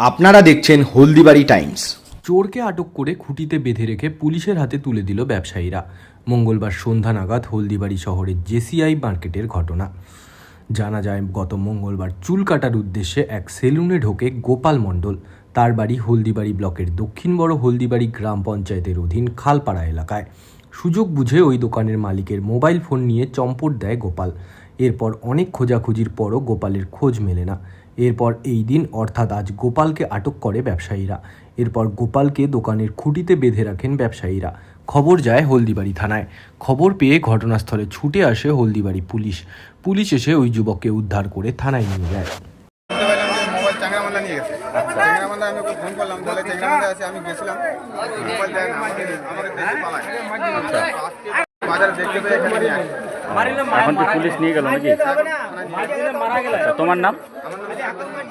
আপনারা দেখছেন হলদিবাড়ি টাইমস। চোরকে আটক করে খুঁটিতে বেঁধে রেখে পুলিশের হাতে তুলে দিল ব্যবসায়ীরা। মঙ্গলবার সন্ধ্যা নাগাদ হলদিবাড়ি শহরের জেসিআই মার্কেটের ঘটনা। জানা যায়, গত মঙ্গলবার চুল কাটার উদ্দেশ্যে এক সেলুনে ঢোকে গোপাল মণ্ডল। তার বাড়ি হলদিবাড়ি ব্লকের দক্ষিণ বড় হলদিবাড়ি গ্রাম পঞ্চায়েতের অধীন খালপাড়া এলাকায়। সুযোগ বুঝে ওই দোকানের মালিকের মোবাইল ফোন নিয়ে চম্পট দেয় গোপাল। এরপর অনেক খোঁজাখুঁজির পরও গোপালের খোঁজ মেলে না। এরপর এই দিন অর্থাৎ আজ গোপালকে আটক করে ব্যবসায়ীরা। এরপর গোপালকে দোকানের খুঁটিতে বেঁধে রাখেন ব্যবসায়ীরা। খবর যায় হলদিবাড়ি থানায়। খবর পেয়ে ঘটনাস্থলে ছুটে আসে হলদিবাড়ি পুলিশ। পুলিশ এসে ওই যুবককে উদ্ধার করে থানায় নিয়ে যায়। আমি ফোন করলাম আমি গেছিলাম। এখন কি পুলিশ নিয়ে গেল নাকি? তোমার নাম? আমার নাম